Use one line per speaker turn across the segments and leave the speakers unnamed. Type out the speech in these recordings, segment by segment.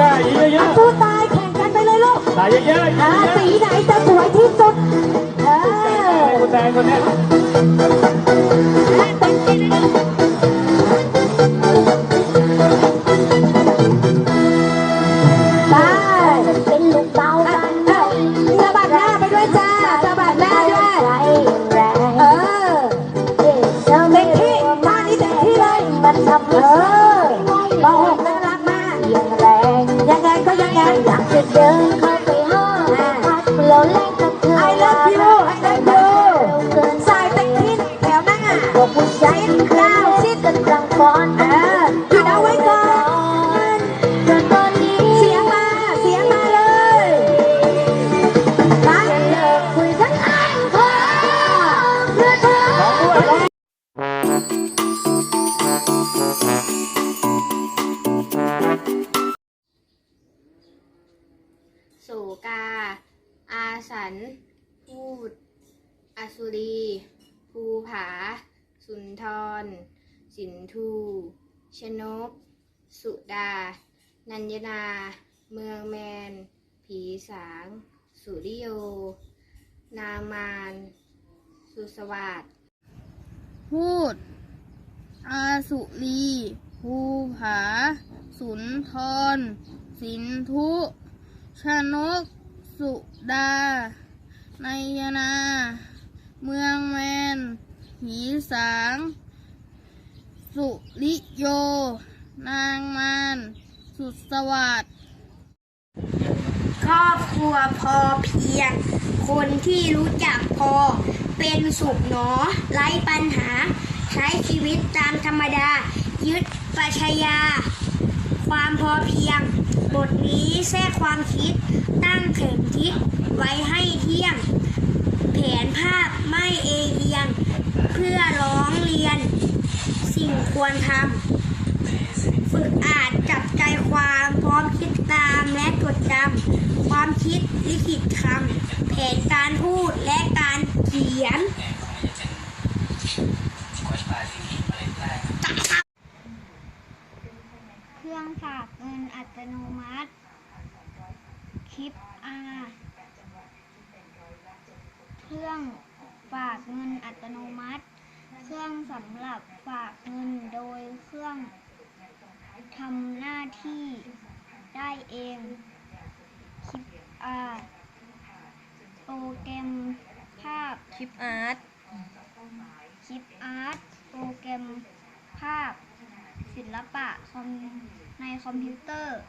หน้าอีเยอะ
สู้ตายแข่งกันไปเลยลูก
ๆตายเยอะๆเยอะ
อ่าสีไหนจะสวยที่สุดเออ
ๆคุณแดงคนเนี้ย
ก็
ยั
ง ชนก
สุ
ดา
นัญญนา เมืองแมน ผีสาง สุริโย นามาน สุสวัสด
พูด อาสุรีภูผา สุนทร สินทุชนก สุดานยนา เมืองแมน หีสาง สุริโย นางมานสุสวัสด
ครอบครัวพอเพียง คนที่รู้จักพอ เป็นสุขหนอไร้ปัญหา ใช้ชีวิตตามธรรมดา ยึดปรัชญาความพอเพียง บทนี้แทรกความคิด ตั้งเข็มทิศไว้ให้เที่ยง แผนภาพไม่เอเอียง เพื่อร้องเรียน สิ่งควรทำฝึกอ่านจับใจความพร้อมคิดตามและจดจำความคิดลิขิตคำแผนการพูดและการเขียน
เครื่องฝากเงินอัตโนมัติ คลิปอาเครื่องฝากเงินอัตโนมัติ เครื่องสำหรับฝากเงินโดยเครื่องทำหน้าที่ได้เองคลิปอาโปรแกรมภาพ
คลิปอาร์ต
คลิปอาร์ตโปรแกรมภาพ ศิลปะคอมในคอมพิวเตอร์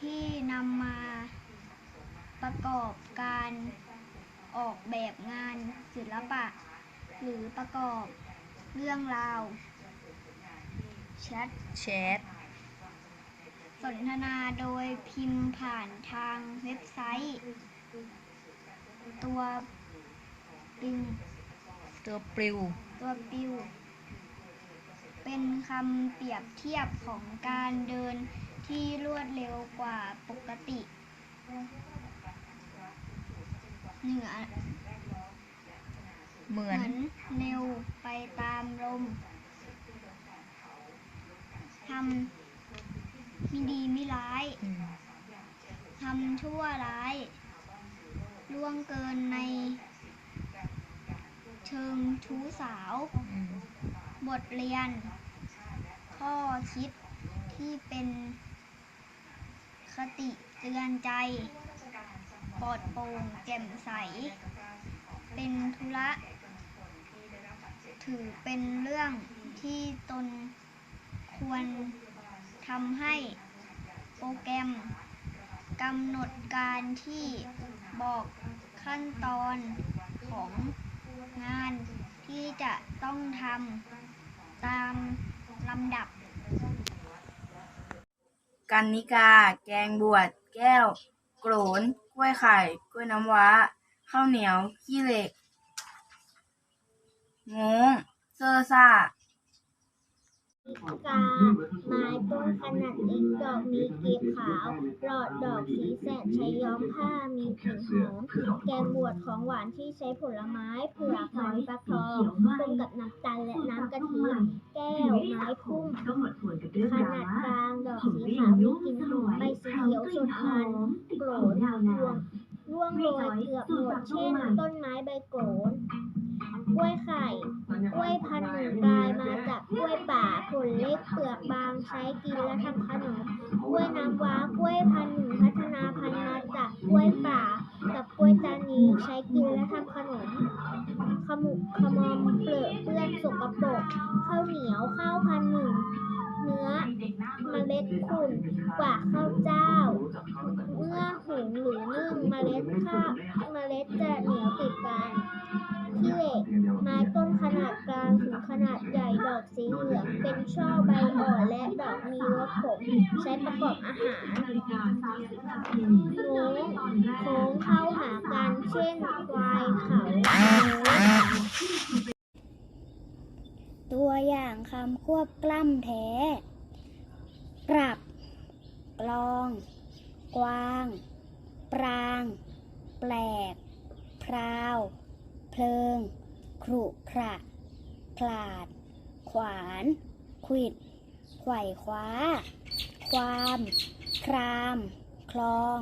ที่นำมาประกอบการออกแบบงานศิลปะ หรือประกอบเรื่องราวแชท
แชท
สนทนาโดยพิมพ์ผ่านทางเว็บไซต์ ตัวปิง
ตัวปลิว
ตัวปิว เป็นคำเปรียบเทียบของการเดินที่รวดเร็วกว่าปกติ เหนือ
เหมื
เห
อน
มือนเร็วไปตามลมทำไม่ดีไม่ร้าย
อืม
ทำชั่วร้ายล่วงเกินใน เชิงชู้สาว
อืม
บทเรียน ข้อคิดที่เป็นคติเตือนใจ ปลอดโปร่งแจ่มใส เป็นธุระ ถือเป็นเรื่องที่ตนควรทำให้โปรแกรมกำหนดการที่บอกขั้นตอนของงานที่จะต้องทำตามลำดับ
กันนิกา แกงบวช แก้ว โกรนกล้วยไข่ กล้วยน้ำว้า ข้าวเหนียว ขี้เหล็ก งงเซอร์ซ่า
กาไม้ต้นขนาดเล็กดอกมีกลีบขาว หลอดดอกสีแสดใช้ย้อมผ้ามีกลิ่นหอม แกงบวชของหวานที่ใช้ผลไม้เผือกหอยฟักทองต้มกับน้ำตาลและน้ำกะทิแก้วไม้พุ่มขนาดกลางดอกสีขาวมีกลิ่นหอมใบสีเขียวสดมันโกรนรวงร่วงโรยเกือบหมดเช่น ต้นไม้ใบโกรน กล้วยไข่ กล้วยพันธุ์หนึ่งกลายมาจากกล้วยป่าผลเล็กเปลือกบางใช้กินและทำขนม กล้วยน้ำว้ากล้วยพันธุ์หนึ่งพัฒนาพันธุ์มาจากกล้วยป่า กับกล้วยตานีใช้กินและทำขนม ขมุกขมอมเปลือกเปื้อนสกปรกข้าวเหนียวข้าวพันธุ์หนึ่งเนื้อเมล็ดขุ่นกว่าข้าวเจ้า เมื่อหุงหรือนึ่งเมล็ดข้าวเมล็ดจะเหนียวติดกัน ขี้เหล็ก ไม้ต้นขนาดกลางถึงขนาดใหญ่ดอกสีเหลืองเป็นช่อใบอ่อนและดอกมีรสขมใช้ประกอบอาหารโน้งโค้งเข้าหากันเช่นควายเขา
ตัวอย่างคำควบกล้ำแท้กลับกลอง กวาง ปราง แปลก พราว เพลิงขรุขระขลาด ขวานขวิดไขว่คว้า ความ คราม คลอง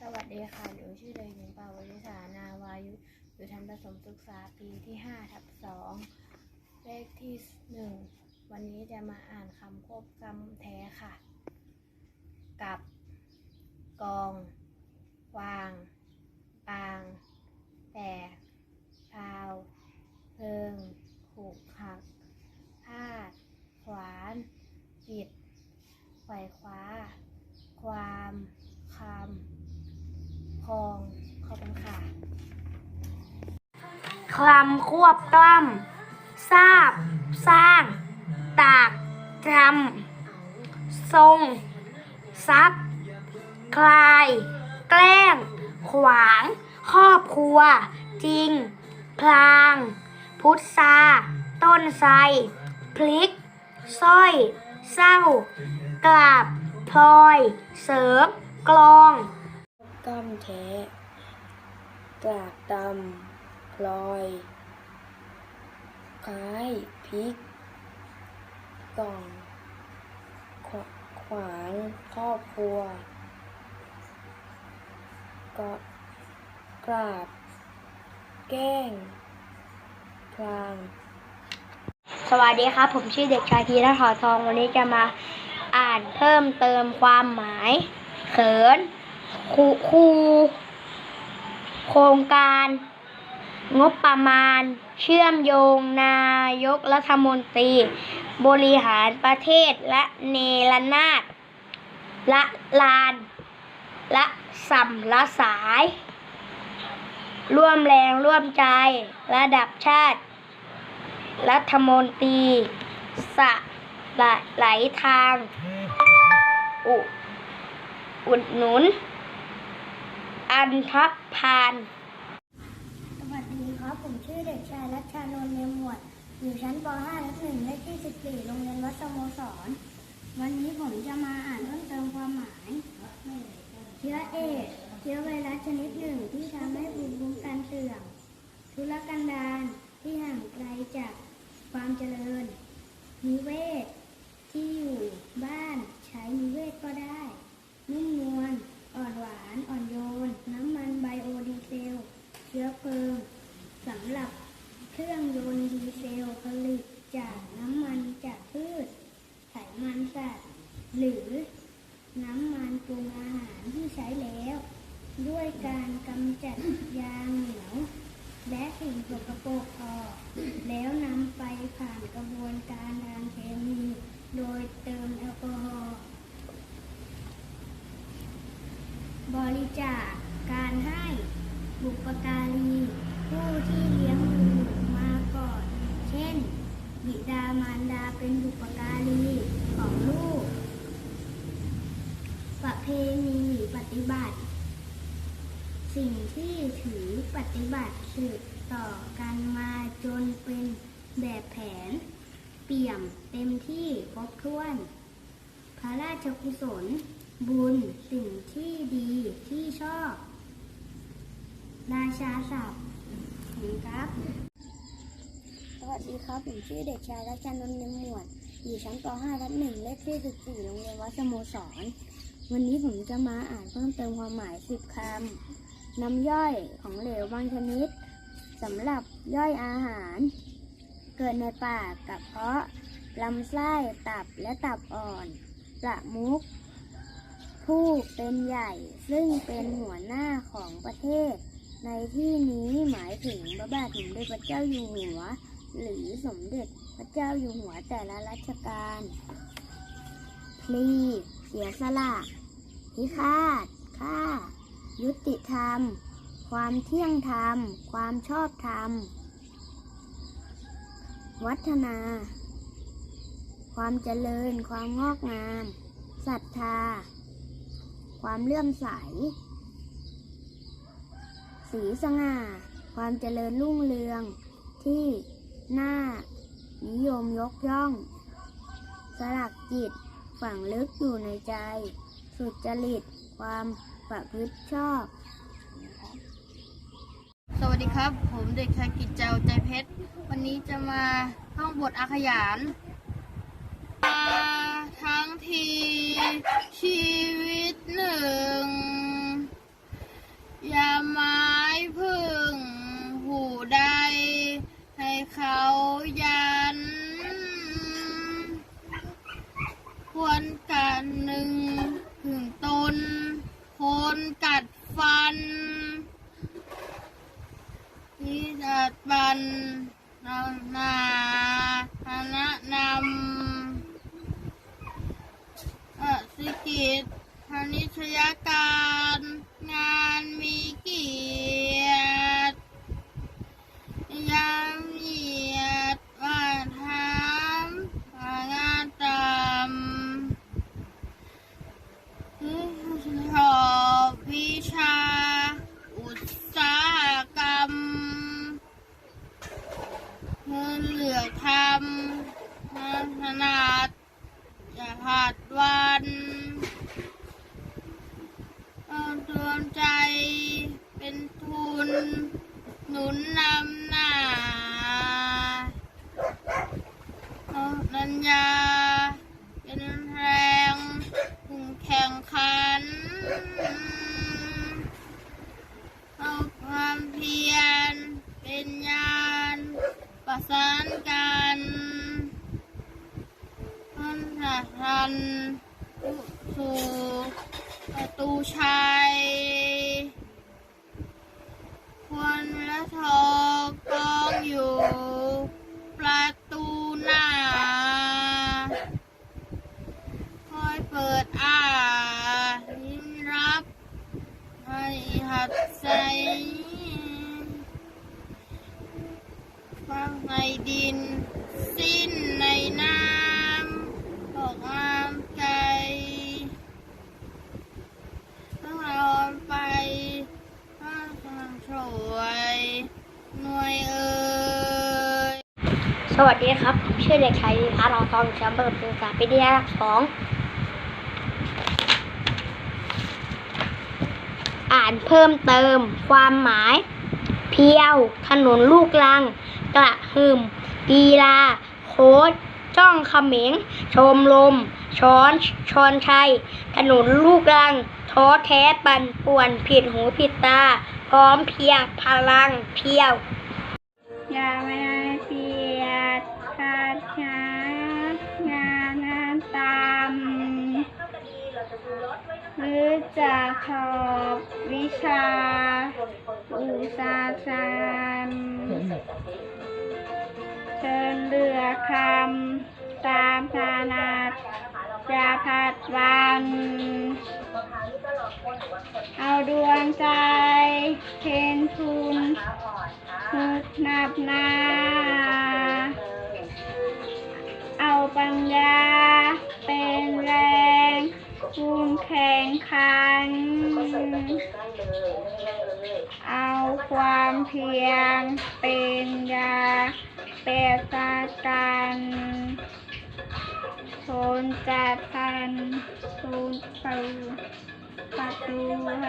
สวัสดีค่ะ หนูชื่อเด็กหญิงปาวริสานาวายุอยู่ชั้นประถมศึกษาปีที่5ทับ2เลขที่หนึ่งวันนี้จะมาอ่านคำควบกำแท้ค่ะ กับ กอง วาง ปาง แตกพาวเพิงผูกหักพาด ขวานปิดไขว่คว้า ความคำคองขอบคุณค่ะ
คลำควบกล้ำทราบ สร้าง ตากจำทรงซัก คลาย แกล้ง ขวาง ครอบครัว จริง พลาง พุทธาต้นไทรพลิกสร้อย เศร้า กราบพลอย เสริม กลอง
กำแท้กลากดำพลอยคล้ายพริกกล่อง ขวางครอบครัว ก็กราบ แกล้งพลาง
สวัสดีครับ ผมชื่อเด็กชายธีรทอทอง วันนี้จะมาอ่านเพิ่มเติมความหมาย เขินคูคูโครงการ งบประมาณ เชื่อมโยงนายกรัฐมนตรี บริหารประเทศและเนรนาศละลาน ละสัมละสาย ร่วมแรงร่วมใจ ระดับชาติ รัฐมนตรีสะไหลทาง อุอุดหนุน อันทพาน
สวัสดีครับ ผมชื่อเด็กชายรัชชานนท์เนยมหมวด อยู่ชั้นป .5 ทับหนึ่งเลขที่ 14 โรงเรียนวัดสโมสร วันนี้ผมจะมาอ่านเพิ่มเติมความหมาย เชื้อเอดเชื้อไวรัสชนิดหนึ่งที่ทำให้ภูมิคุ้มกันเสื่อมทุรกันดารที่ห่างไกลจากความเจริญนิเวศที่อยู่บ้านใช้นิเวศก็ได้ นุ่มนวล อ่อนหวาน อ่อนโยน น้ำมันไบโอดีเซล เชื้อเพลิงสำหรับเครื่องยนต์ดีเซลผลิตจากน้ำมันจากพืช ไขมันสัตว์ หรือน้ำมันปรุงอาหารที่ใช้แล้ว ด้วยการกำจัดยางเหนียว และสิ่งสกปรกออก แล้วนำไปผ่านกระบวนการทางเคมี โดยเติมแอลกอฮอล์ บริจาคการให้บุปการี ผู้ที่เลี้ยงดูมาก่อน เช่น บิดามารดาเป็นบุปการีของลูก ประเพณีปฏิบัติ สิ่งที่ถือปฏิบัติสืบต่อกันมาจนเป็น
แบบแผน เปี่ยมเต็มที่ครบถ้วน พระราชกุศล บุญสิ่งที่ดีที่ชอบ ราชาศัพท์ครับ สวัสดีครับ ผมชื่อเด็กชายรัชนนท์เนียมหมวด อยู่ชั้นป .5 ทับหนึ่งเลขที่14โรงเรียนวัดสโมสร วันนี้ผมจะมาอ่านเพิ่มเติมความหมาย 10คำน้ำย่อยของเหลวบางชนิดสำหรับย่อยอาหาร เกิดในปากกระเพาะลำไส้ ตับและตับอ่อน ประมุขผู้เป็นใหญ่ ซึ่งเป็นหัวหน้าของประเทศ ในที่นี้หมายถึงพระบาทสมเด็จพระเจ้าอยู่หัว หรือสมเด็จพระเจ้าอยู่หัวแต่ละรัชกาลพลีเสียสละพิฆาตฆ่า ยุติธรรม ความเที่ยงธรรม ความชอบธรรม วัฒนา ความเจริญ ความงอกงาม ศรัทธา ความเลื่อมใส สีสง่า ความเจริญรุ่งเรืองที่ น่านิยมยกย่อง สลักจิตฝังลึกอยู่ในใจ สุจริตความประพฤติชอบ
สวัสดีครับ ผมเด็กชายกิจเจ้าใจเพชร วันนี้จะมาท่องบทอาขยานมาทั้งทีชีวิตหนึ่ง อย่าไม้พึ่ง หูใดให้ เขายัน ควรกันหนึ่งถึงตน คนกัดฟันที่จัดบันนานา ผัดวันเอาดวงใจเป็นทุน หนุนนำหน้าเอานัญญา นสู่ประตูชัย ดี
ครับผมชื่อเด็กชายวิพัฒน์รองทองชั้นประถมศึกษาปีที่ห้าสองอ่านเพิ่มเติม ความหมาย เพียว ถนนลูกลัง กระหึ่มกีฬา โค้ดจ้องเขมิงชมลม ช้อนชอนชัย ถนนลูกลัง ท้อแท้ปั่นป่วนผิดหูผิดตา พร้อมเพียงพลังเพียว
ยาไม่ ดช้างานงานตามหรือจะขอบวิชา อุตสาหกรรมเชิญเลือคำตามถนัดจะผัดวัน เอาดวงใจเทนทุนนึกนับนา ปัญญาเป็นแรงภูมิแข่งขัน เอาความเพียรเป็นยาเปรตาตันโซนจาพันโซนปูประตูไร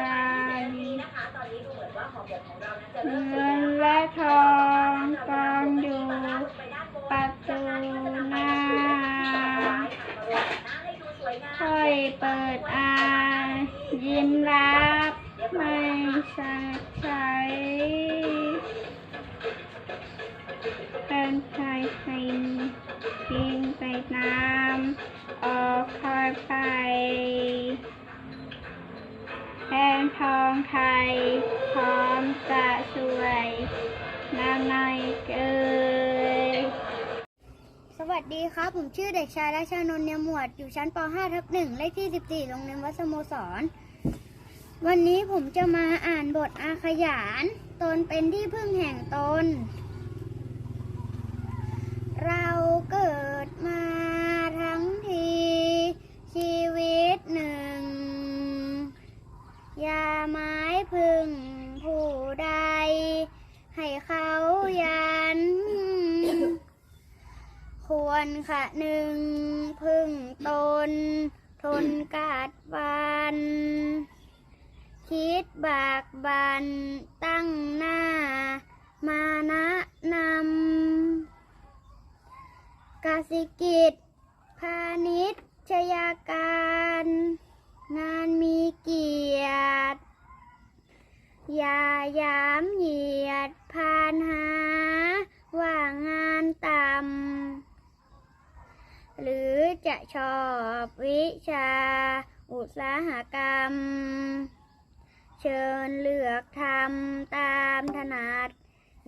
เงินและทองกองอยู่ประตู ครับ
ผมชื่อเด็กชายราชานนท์เนียมหมวด อยู่ชั้นป .5 ทับ1เลขที่ 14 โรงเรียนวัดสโมสร วันนี้ผมจะมาอ่านบทอาขยาน ตนเป็นที่พึ่งแห่งตน เราเกิดมาทั้งที ชีวิตหนึ่ง อย่าไม้พึ่งผู้ใด ให้เขายัน ควรขะหนึ่งพึ่งตน ทนกาดวัน คิดบากบันตั้งหน้า มานะนำกสิกิจ พาณิชยาการ งานมีเกียรติ อย่าหยามเหยียดพานหา ว่างานต่ำ หรือจะชอบวิชาอุตสาหกรรม เชิญเลือกทำตามถนัด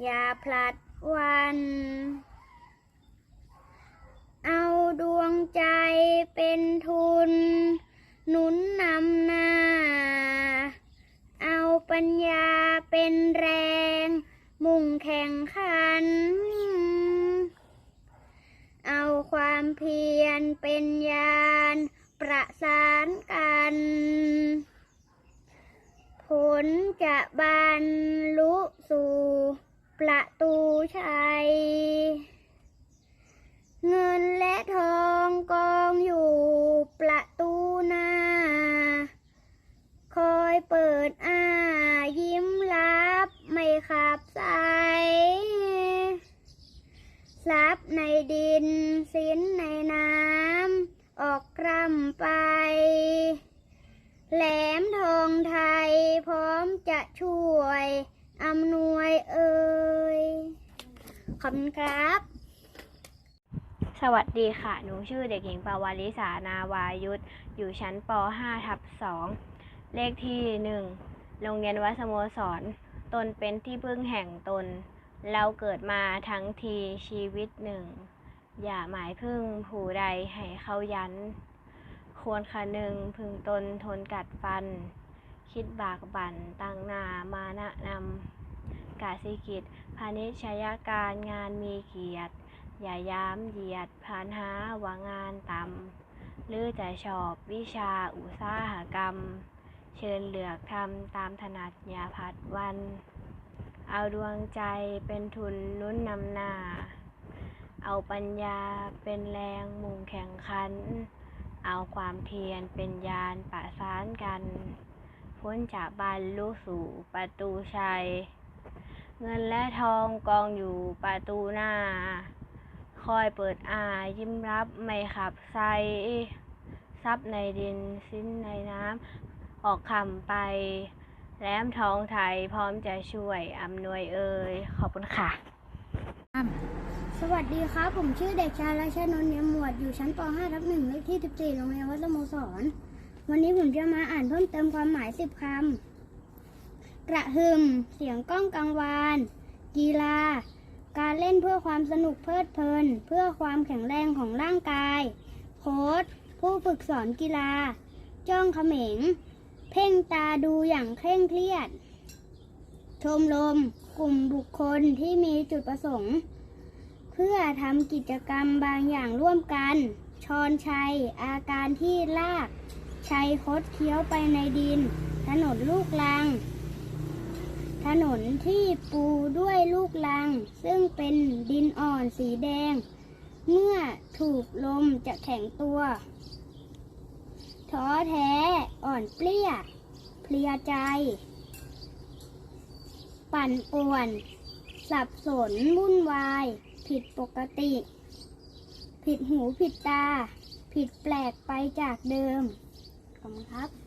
อย่าพลัดวัน เอาดวงใจเป็นทุน หนุนนำหน้า ปัญญาเป็นแรง มุ่งแข่งขัน เอาความเพียรเป็นยานประสานกัน ผลจะบรรลุสู่ประตูชัย เงินและทองกองอยู่ประตูหน้า คอยเปิดอ้า ขับใสทรัพย์ในดินสินในน้ำ ออกกร่ำไป แหลมทองไทยพร้อมจะช่วยอำนวยเอ่ยขอบคุณครับ
สวัสดีค่ะ หนูชื่อเด็กหญิงปาวาริสานาวายุทธอยู่ชั้นป .5 ทับ 2 เลขที่ 1 โรงเรียนวัดสโมสร ตนเป็นที่พึ่งแห่งตน เราเกิดมาทั้งทีชีวิตหนึ่ง อย่าหมายพึ่งผู้ใดให้เขายัน ควรคะหนึ่งพึงตนทนกัดฟัน คิดบากบั่นตั้งนามานะนำกาสิกิจพาณิชยการงานมีเกียรติ อย่าย้ำเหยียดผ่านหาว่างานต่ำหรือจะชอบวิชาอุตสาหกรรม เชิญเหลือกทำตามถนัดอย่าผัดวัน เอาดวงใจเป็นทุนนุ้นนำหน้า เอาปัญญาเป็นแรงมุ่งแข่งขัน เอาความเพียรเป็นยานประสานกัน พ้นจากบรรลุสู่ประตูชัย เงินและทองกองอยู่ประตูหน้า คอยเปิดอายิ้มรับไม่ขับไซซับในดินสิ้นในน้ำ ออกคำไปแหลมทองไทยพร้อมจะช่วยอำนวยเอ่ยขอบคุณค่ะ
สวัสดีครับผมชื่อเด็กชายราชานนท์เนียมหมวดอยู่ชั้นป .5 ทับ1เลขที่ 14 โรงเรียนวัดสโมสร วันนี้ผมจะมาอ่านเพิ่มเติมความหมาย 10 คำ กระหึมเสียงก้องกังวาน กีฬา การเล่นเพื่อความสนุกเพลิดเพลิน เพื่อความแข็งแรงของร่างกาย โค้ชผู้ฝึกสอนกีฬา จ้องเขม็ง เพ่งตาดูอย่างเคร่งเครียด ชมรมกลุ่มบุคคลที่มีจุดประสงค์ เพื่อทำกิจกรรมบางอย่างร่วมกันชอนชัย อาการที่ลาก ชัยคดเคี้ยวไปในดิน ถนนลูกลังถถนนที่ปูด้วยลูกลัง ซึ่งเป็นดินอ่อนสีแดง เมื่อถูกลมจะแข็งตัว ท้อแท้ อ่อนเปลี้ย เพลียใจ ปั่นป่วน สับสนวุ่นวาย ผิดปกติ ผิดหูผิดตา ผิดแปลกไปจากเดิมขอบคุณครับ